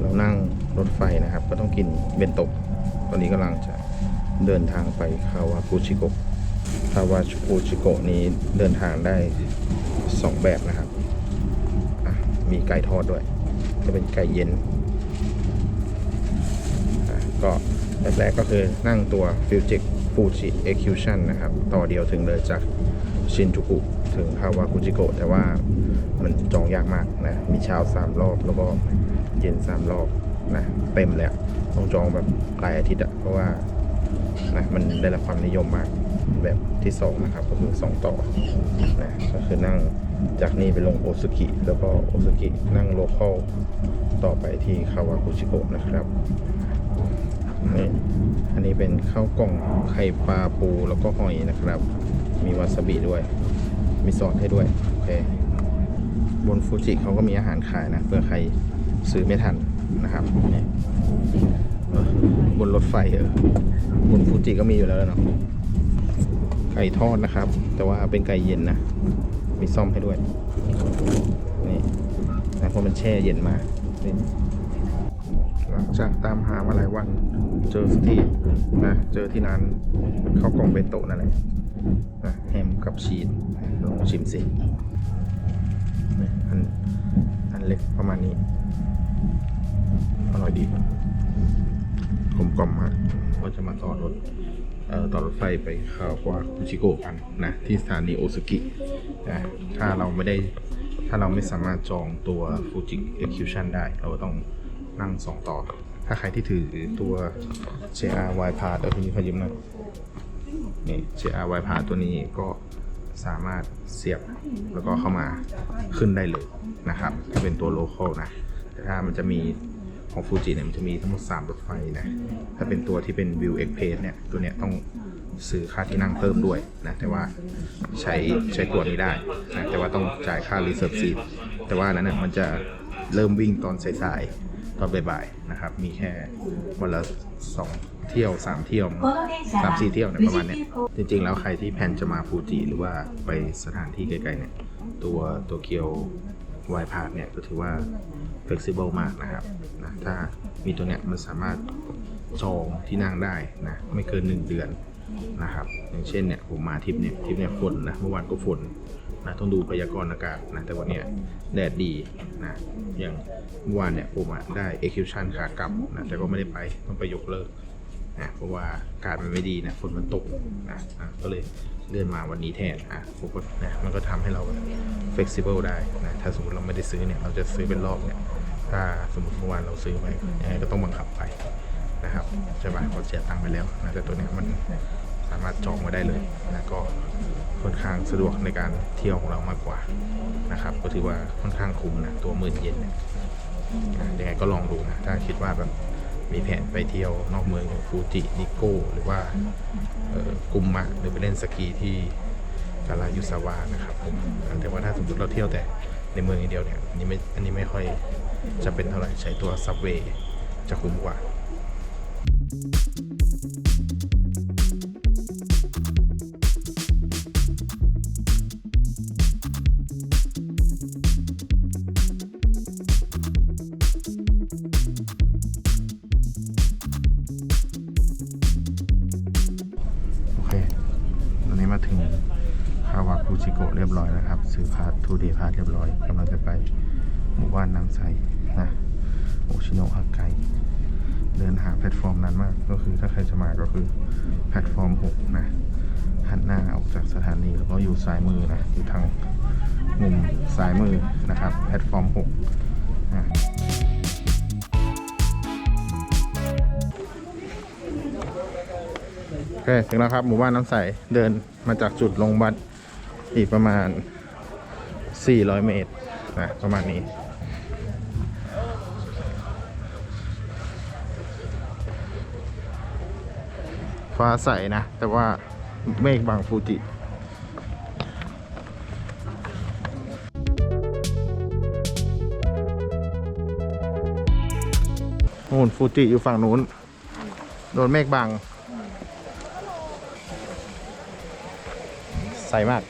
เรานั่งรถไฟนะครับ ก็ต้องกินเบนโตะตอนนี้กำลังจะเดินทางไปคาวากุชิโกะคาวากุชิโกะนี้เดินทางได้สองแบบนะครับมีไก่ทอดด้วย จะเป็นไก่เย็น ก็แบบแรกก็คือนั่งตัวฟิวจิก ฟูจิเอ็กคิวชันนะครับ ต่อเดียวถึงเลยจากชินจูกุถึงคาวากุจิโกะแต่ว่ามันจองยากมากนะ มีเช้า3รอบแล้วก็เย็น3รอบนะ เต็มแล้วต้องจองแบบหลายอาทิตย์อะเพราะว่านะมันได้รับความนิยมมากแบบที่2นะครับ ก็คือ2ต่อนะก็คือนั่งจากนี่ไปลงโอซุกิแล้วก็โอซุกินั่งโลคอลต่อไปที่คาวากุชิโกะนะครับนี่ นี้เป็นข้าวกล่องไข่ปลาปูแล้วก็หอยนะครับ มีวาซาบิด้วย มีซอสให้ด้วย โอเค บนฟูจิเขาก็มีอาหารขายนะเพื่อใครซื้อไม่ทันนะครับนี่บนรถไฟเออบนฟูจิก็มีอยู่แล้วเนาะไก่ทอดนะครับ แต่ว่าเป็นไก่เย็นนะ มีซ่อมให้ด้วย นี่นะเพราะมันแช่เย็นมานี่หลัง จากตามหามาหลายวัน เจอที่นะเจอที่ร้านข้าวกล่องเบนโตะนั่นแหละนะแฮมกับชีสลองชิมสิอันอันเล็กประมาณนี้ อร่อยดีกลมกล่อมมากก็จะมาต่อรถเอ่อต่อรถไฟไปคาวาคุชิโกะกันนะที่สถานีโอซุกินะถ้าเราไม่ได้ถ้าเราไม่สามารถจองตัวฟูจิเอ็กคิวชันได้ เราก็ต้อง นั่งสองต่อ ถ้าใครที่ถือตัว JR Y p a s s เออคุณยิ้มขยิ้มหนะนี่ JR Y p a s s ตัวนี้ก็สามารถเสียบแล้วก็เข้ามาขึ้นได้เลยนะครับ ถ้าเป็นตัวโล c a l นะ แต่ถ้ามันจะมีของฟูจิเนี่ยมันจะมีทั้งหมด3รถไฟนะ ถ้าเป็นตัวที่เป็น View Express เนี่ย ตัวเนี้ยต้องซื้อค่าที่นั่งเพิ่มด้วยนะ แต่ว่าใช้ใช้ตัวนี้ได้นะ แต่ว่าต้องจ่ายค่า Reserve Seat แต่ว่าอันนั้นนะมันจะเริ่มวิ่งตอนสายๆ ตอนบ่ายๆนะครับ มีแค่วันละสองเที่ยวสามเที่ยวสามสี่เที่ยวเนี่ยประมาณเนี้ยจริง ๆ แล้วใครที่แพลนจะมาฟูจิหรือว่าไปสถานที่ไกลๆเนี่ย ตัวตัวเกียววายพาร์เนี่ยก็ถือว่า flexible มากนะครับนะถ้ามีตัวเนี้ยมันสามารถจองที่นั่งได้นะไม่เกิน 1 เดือนนะครับ อย่างเช่นเนี่ยผมมาทริปเนี่ยทริปเนี่ยฝนนะเมื่อวานก็ฝน นะต้องดูพยากรณ์อากาศนะแต่วันเนี้ยแดดดีนะอย่างเมื่อวานเนี่ยผมอะได้ execution ขากลับนะแต่ก็ไม่ได้ไปต้องไปยกเลิกนะเพราะว่าอากาศมันไม่ดีนะฝนมันตกนะอะก็เลยเลื่อนมาวันนี้แทนอะผมก็นะมันก็ทำให้เรา flexible ได้นะถ้าสมมติเราไม่ได้ซื้อเนี่ยเราจะซื้อเป็นรอบเนี่ยถ้าสมมติเมื่อวานเราซื้อไปยังไงก็ต้องบังคับไปนะครับใช่ป่ะพอเสียตังค์ไปแล้วนะแต่ตัวเนี้ยมันสามารถจองไว้ได้เลยนะก็ ค่อนข้างสะดวกในการเที่ยวของเรามากกว่านะครับ ก็ถือว่าค่อนข้างคุ้มนะตัวหมื่นเยนเนี่ยยังไงก็ลองดูนะถ้าคิดว่าแบบมีแผนไปเที่ยวนอกเมืองอย่างฟูจินิโก้หรือว่ากุมมะหรือไปเล่นสกีที่กาลายุสาวานะครับผมแต่ว่าถ้าสมมติเราเที่ยวแต่ในเมืองอย่างเดียวเนี่ยอันนี้ไม่อันนี้ไม่ค่อยจะเป็นเท่าไหร่ใช้ตัวซับเวย์จะคุ้มกว่าโอ ซื้อพาสทูเดีพาสเรียบร้อยกำลังจะไปหมู่บ้านน้ำใสนะโอชิโนะฮากไกเดินหาแพลตฟอร์มนั้นมาก ก็คือถ้าใครจะมาก็คือแพลตฟอร์ม 6 นะหันหน้าออกจากสถานีแล้วก็อยู่ซ้ายมือนะอยู่ทางมุมซ้ายมือนะครับ แพลตฟอร์ม 6 นะโอเคถึงแล้วครับ หมู่บ้านน้ำใส เดินมาจากจุดลงบัสอีกประมาณ 400 เมตรนะประมาณนี้ ฟ้าใสนะ แต่ว่าเมฆบางฟูจิโน่นฟูจิอยู่ฝั่งนู้น โดนเมฆบัง ใสมาก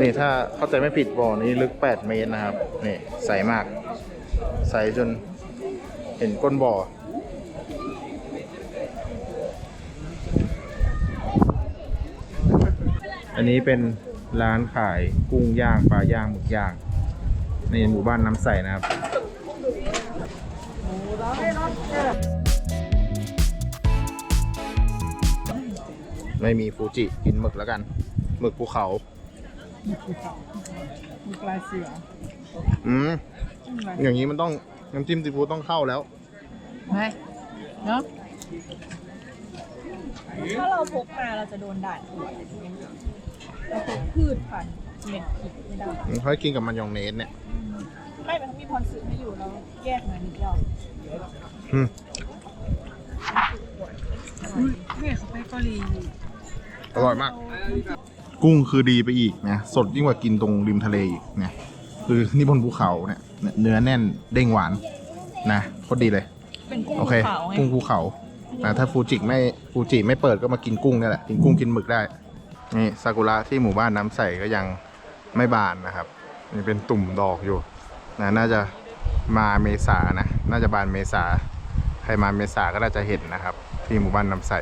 นี่ถ้าเข้าใจไม่ผิดบ่อนี้ลึก 8 เมตรนะครับ นี่ใสมาก ใสจนเห็นก้นบ่อ อันนี้เป็นร้านขายกุ้งย่างปลาย่างหมึกย่าง ในหมู่บ้านน้ำใสนะครับไม่มีฟูจิกินหมึกแล้วกันหมึกภูเขา มีปลายเสืออืมอะไรอย่างนี้มันต้องน้ำจิ้มซีฟู้ดต้องเข้าแล้วไหมเนาะถ้าเราพกมาเราจะโดนด่านตรวจเราพกพืชพันธุ์เม็ดพริกไม่ได้เขาให้กินกับมันยองเนสเนี่ย ไม่มันมีพรสื่อให้อยู่เราแยกมานิดเดียวอืมเนี่ยสเต็กเกาหลีอร่อยมาก กุ้งคือดีไปอีกนะสดยิ่งกว่ากินตรงริมทะเลอีกเนี่ยคือนี่บนภูเขาเนี่ยเนื้อแน่นเด้งหวานนะโคตรดีเลยเป็นกุ้งโอเคขาวไงกุ้งภูเขานะถ้าฟูจิไม่ฟูจิไม่เปิดก็มากินกุ้งนี่แหละกินกุ้งกินหมึกได้นี่ซากุระที่หมู่บ้านน้ำใสก็ยังไม่บานนะครับนี่เป็นตุ่มดอกอยู่นะน่าจะมาเมษานะน่าจะบานเมษาใครมาเมษาก็น่าจะเห็นนะครับ ที่หมู่บ้านน้ำใส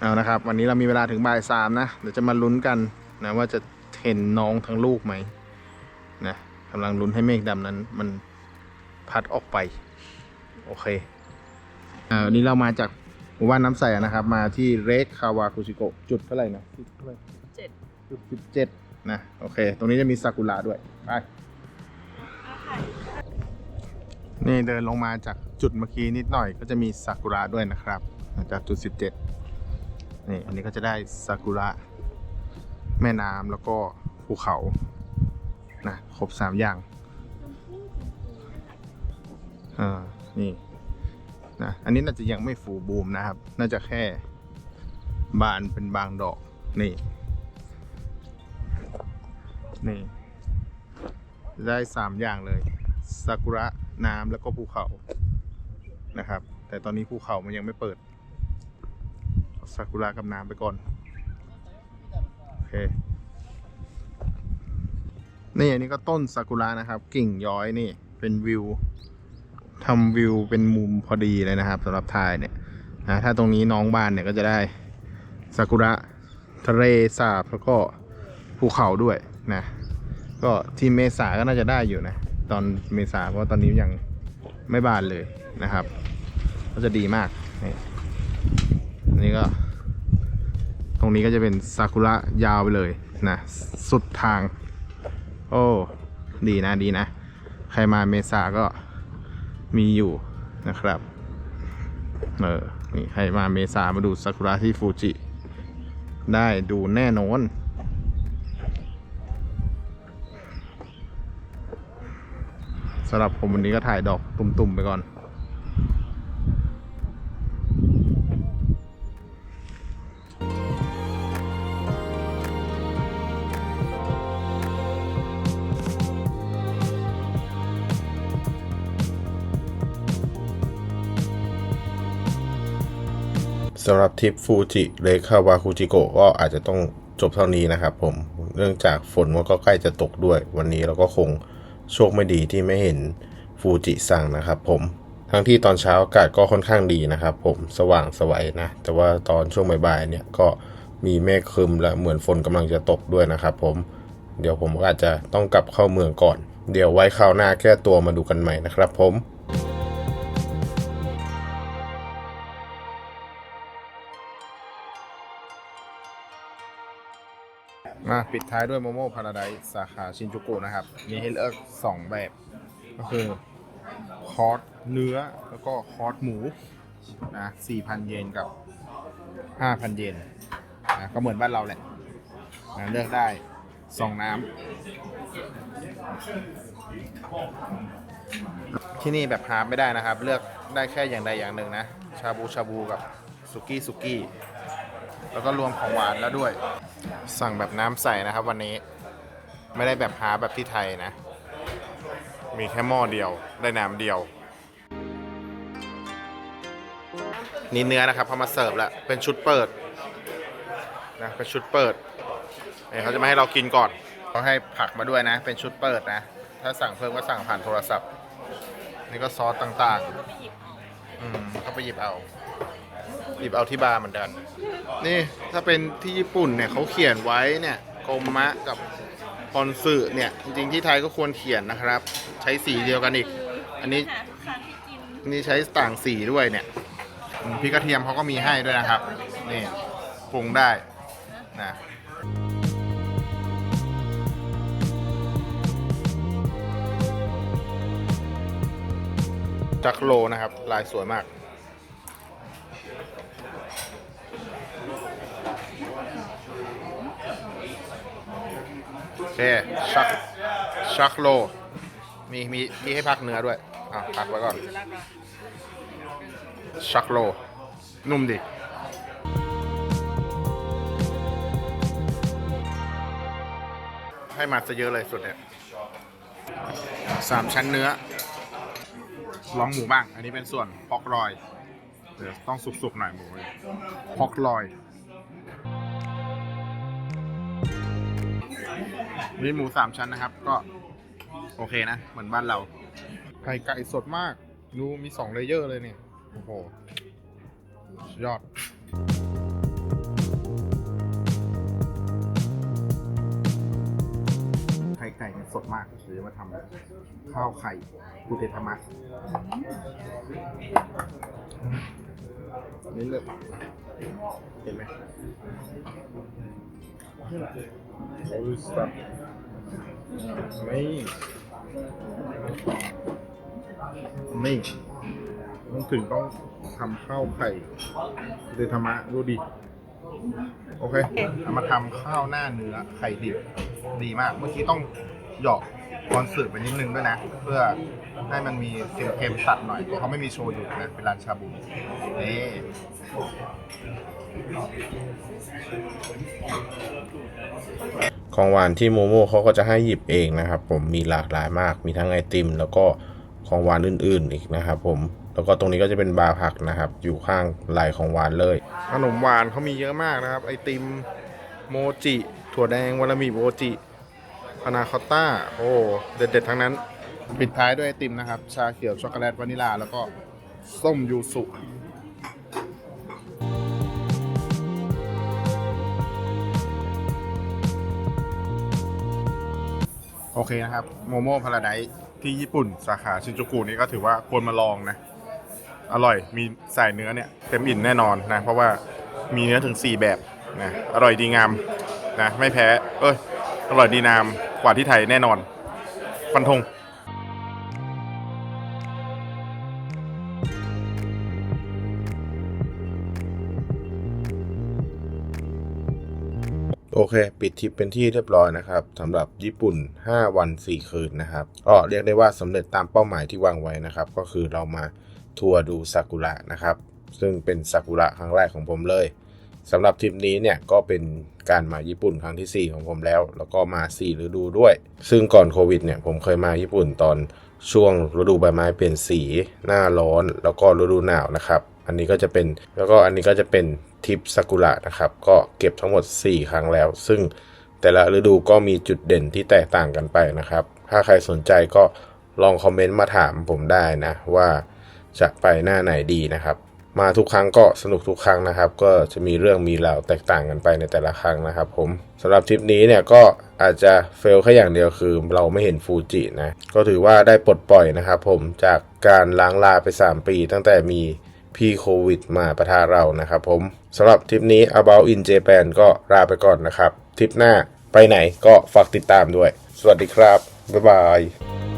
เอานะครับ วันนี้เรามีเวลาถึงบ่ายสามนะ เดี๋ยวจะมาลุ้นกันนะว่าจะเห็นน้องทั้งลูกไหมนะกำลังลุ้นให้เมฆดำนั้น มันพัดออกไป โอเคอ่าวันนี้เรามาจากหมู่บ้านน้ำใสนะครับ มาที่เรคคาวาคุชิโกะจุดเท่าไหร่นะจุดเท่าไหร่เจ็ดจุดสิบเจ็ดนะโอเค ตรงนี้จะมีซากุระด้วยไปนี่เดินลงมาจากจุดเมื่อกี้นิดหน่อยก็จะมีซากุระด้วยนะครับจากจุดสิบเจ็ด นี่อันนี้ก็จะได้ซากุระแม่น้ำแล้วก็ภูเขานะครบสามอย่างอ่านี่นะอันนี้น่าจะยังไม่ฟูบูมนะครับ น่าจะแค่บานเป็นบางดอกนี่ นี่ได้สามอย่างเลยซากุระน้ำแล้วก็ภูเขานะครับ แต่ตอนนี้ภูเขามันยังไม่เปิด ซากุระกับน้ำไปก่อน โอเค นี่อันนี้ก็ต้นซากุระนะครับ กิ่งย้อยนี่ เป็นวิวทำวิวเป็นมุมพอดีเลยนะครับสำหรับถ่ายเนี่ยนะถ้าตรงนี้น้องบ้านเนี่ยก็จะได้ซากุระทะเลสาบแล้วก็ภูเขาด้วยนะก็ทีมเมษาก็น่าจะได้อยู่นะ ตอนเมษาเพราะตอนนี้ยังไม่บานเลยนะครับ ก็จะดีมากนี่ นนี้ก็ ตรงนี้ก็จะเป็นซากุระยาวไปเลยนะ สุดทาง โอ้ ดีนะดีนะ ใครมาเมษาก็มีอยู่นะครับ เออ นี่ใครมาเมษามาดูซากุระที่ฟูจิ ได้ดูแน่นอนสำหรับผมวันนี้ก็ถ่ายดอกตุ่มๆไปก่อนำหรับทริปฟูจิเลคาวาคุจิโกะก็อาจจะต้องจบเท่านี้นะครับผม เนื่องจากฝนมันก็ใกล้จะตกด้วย วันนี้เราก็คงโชคไม่ดีที่ไม่เห็นฟูจิสั่งนะครับผมทั้งที่ตอนเช้าอากาศก็ค่อนข้างดีนะครับผมสว่างสวัยนะ แต่ว่าตอนช่วงบ่ายๆเนี่ยก็มีเมฆครึมและเหมือนฝนกำลังจะตกด้วยนะครับผมเดี๋ยวผมก็อาจจะต้องกลับเข้าเมืองก่อน เดี๋ยวไว้คราวหน้าแก้ตัวมาดูกันใหม่นะครับผม มาปิดท้ายด้วยโมโม่พาราไดสาขาชินจูกุนะครับ มีให้เลือก 2 แบบ ก็คือ คอร์สเนื้อแล้วก็คอร์สหมูนะ4,000 เยนกับ 5,000 เยนนะก็เหมือนบ้านเราแหละนะเลือกได้สองน้ำที่นี่แบบหาไม่ได้นะครับ เลือกได้แค่อย่างใดอย่างหนึ่งนะ ชาบูชาบูกับสุกี้สุกี้ แล้วก็รวมของหวานแล้วด้วย สั่งแบบน้ำใสนะครับ วันนี้ไม่ได้แบบหาแบบที่ไทยนะ มีแค่หม้อเดียวได้น้ำเดียว นี่เนื้อนะครับพอมาเสิร์ฟแล้วเป็นชุดเปิดนะเป็นชุดเปิดเนี่ยเขาจะไม่ให้เรากินก่อนเขาให้ผักมาด้วยนะ เป็นชุดเปิดนะ ถ้าสั่งเพิ่มก็สั่งผ่านโทรศัพท์ นี่ก็ซอสต่างๆ อืมก็ไปหยิบเอา หยิบเอาที่บาร์เหมือนกัน นี่ถ้าเป็นที่ญี่ปุ่นเนี่ยเขาเขียนไว้เนี่ยโกมะกับพอนสึเนี่ยจริงๆที่ไทยก็ควรเขียนนะครับ ใช้สีเดียวกันอีก อันนี้หาทุกครั้งที่กินนี่ใช้ต่างสีด้วยเนี่ยอืมพริกกระเทียมเขาก็มีให้ด้วยนะครับนี่ปรุงได้นะจักรโลนะครับ ลายสวยมาก โอเคชักชักโล มีมีมีให้พักเนื้อด้วยอะพักไว้ก่อน ชักโล นุ่มดิให้มาซะเยอะเลยสุดเนี่ยสามชั้นเนื้อ ลองหมูบ้าง อันนี้เป็นส่วนพอกรอยเดี๋ยวต้องสุกๆหน่อยหมูพอกรอย นี่หมูสามชั้นนะครับ ก็โอเคนะ เหมือนบ้านเรา ไข่ไก่สดมาก ดูมีสองเลเยอร์เลยเนี่ย โอ้โห ยอดไข่ไก่เนี่ยสดมากเดี๋ยวจะมาทำข้าวไข่กุเตธรรมะนี่เลือกเห็นไหม โอ้ยสับไม่ไม่ต้องถึงต้องทำข้าวไข่กุเตธรรมะดูดิ โอเคเอามาทำข้าวหน้าเนื้อไข่ดิบดีมาก เมื่อกี้ต้องหยอก คอนสึไปนิดนึงด้วยนะ เพื่อให้มันมีเค็มๆตัดหน่อยเพราะเขาไม่มีโชยุนะเป็นร้านชาบูนี่ของหวานที่โมโม่เขาก็จะให้หยิบเองนะครับ ผมมีหลากหลายมากมีทั้งไอติม แล้วก็ของหวานอื่น ๆ อีกนะครับ ผมแล้วก็ตรงนี้ก็จะเป็นบาร์ผักนะครับ อยู่ข้างไหลของหวานเลยขนมหวานเขามีเยอะมากนะครับ ไอติมโมจิ ถั่วแดงวารามิโมจิ พานาคอตต้า โอ้ เด็ด ๆ ทั้งนั้น ปิดท้ายด้วยไอติมนะครับ ชาเขียว ช็อกโกแลต วานิลา แล้วก็ส้มยูสุโอเคนะครับ โมโม่พาราไดที่ญี่ปุ่นสาขาชินจูกุนี่ก็ถือว่าควรมาลองนะ อร่อยมีใส่เนื้อเนี่ย เต็มอิ่มแน่นอนนะ เพราะว่ามีเนื้อถึง 4 แบบนะอร่อยดีงามนะไม่แพ้ เอ้ย อร่อยดีงาม กว่าที่ไทยแน่นอน ฟันธงโอเค ปิดทริปเป็นที่เรียบร้อยนะครับสำหรับญี่ปุ่น 5 วัน 4 คืนนะครับก็เรียกได้ว่าสำเร็จตามเป้าหมายที่วางไว้นะครับ ก็คือเรามาทัวร์ดูซากุระนะครับ ซึ่งเป็นซากุระครั้งแรกของผมเลย สำหรับทริปนี้เนี่ยก็เป็นการมาญี่ปุ่นครั้งที่ 4 ของผมแล้ว แล้วก็มา 4 ฤดูด้วย ซึ่งก่อนโควิดเนี่ยผมเคยมาญี่ปุ่นตอนช่วงฤดูใบไม้เปลี่ยนสีหน้าร้อนแล้วก็ฤดูหนาวนะครับ อันนี้ก็จะเป็นแล้วก็อันนี้ก็จะเป็นทริปซากุระนะครับ ก็เก็บทั้งหมด 4 ครั้งแล้ว ซึ่งแต่ละฤดูก็มีจุดเด่นที่แตกต่างกันไปนะครับ ถ้าใครสนใจก็ลองคอมเมนต์มาถามผมได้นะว่าจะไปหน้าไหนดีนะครับ มาทุกครั้งก็สนุกทุกครั้งนะครับ ก็จะมีเรื่องมีราวแตกต่างกันไปในแต่ละครั้งนะครับ ผมสำหรับทริปนี้เนี่ยก็อาจจะเฟลแค่อย่างเดียวคือ เราไม่เห็นฟูจินะก็ถือว่าได้ปลดปล่อยนะครับ ผมจากการล้างลาไป 3 ปี ตั้งแต่มีพี่โควิดมาประทาเรานะครับผมสำหรับทริปนี้ About in Japan ก็ลาไปก่อนนะครับทริปหน้าไปไหนก็ฝากติดตามด้วย สวัสดีครับ บ๊ายบาย